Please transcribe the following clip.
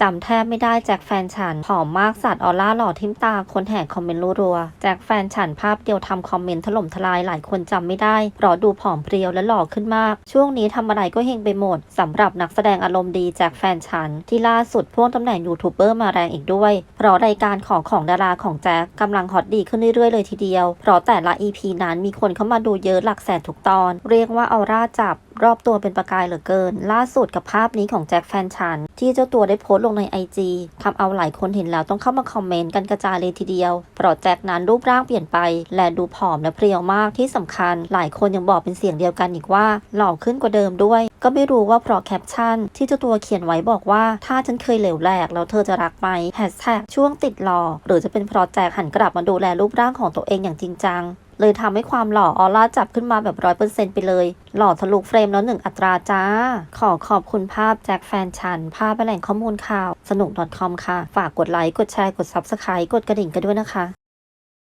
จำแทบไม่ได้แจ็คแฟนฉันผอมมากสัตว์ออร่าหล่อทิมตาคนแห่คอมเมนต์รัวๆแจ็คแฟนฉันภาพเดียวทำคอมเมนต์ถล่มทลายหลายคนจำไม่ได้เพราะดูผอมเพรียวและหล่อขึ้นมาก ช่วงนี้ทำอะไรก็เฮงไปหมดสำหรับนักแสดงอารมณ์ดีแจ็คแฟนฉัน ที่ล่าสุดพ่วงตำแหน่งยูทูบเบอร์มาแรงอีกด้วย เพราะรายการของของดาราของแจ็คกำลังฮอตดีขึ้นเรื่อยๆเลยทีเดียว เพราะแต่ละ EP นั้นมีคนเข้ามาดูเยอะหลักแสนทุกตอน เรียกว่าออร่าจับ รอบตัวเป็นประกายเหลือเกิน ล่าสุดกับภาพนี้ของแจ็คแฟนฉัน ที่เจ้าตัวได้โพสต์ลงในไอจีทำเอาหลายคนเห็นแล้วต้องเข้ามาคอมเมนต์กันกระจายเลยทีเดียวเพราะแจ็คนั้นรูปร่างเปลี่ยนไป และดูผอมและเพรียวมากที่สำคัญ หลายคนยังบอกเป็นเสียงเดียวกันอีกว่าหล่อขึ้นกว่าเดิมด้วย ก็ไม่รู้ว่าเพราะแคปชั่น ที่เจ้าตัวเขียนไว้บอกว่า ถ้าฉันเคยเหลวแหลกแล้วเธอจะรักไหมแฮชแท็กช่วงติดหล่อหรือจะเป็นเพราะแจ็คหันกลับมาดูแลรูปร่างของตัวเองอย่างจริงจังเลยทำให้ความหล่อออร่าจับขึ้นมาแบบร้อยเปอร์เซ็นต์ไปเลย หล่อทะลุเฟรมแล้วหนึ่งอัตราจ้า ขอขอบคุณภาพแจ็คแฟนฉัน ภาพและแหล่งข้อมูลข่าว สนุก .com ค่ะ ฝากกดไลค์ กดแชร์ กด Subscribe กดกระดิ่งกันด้วยนะคะ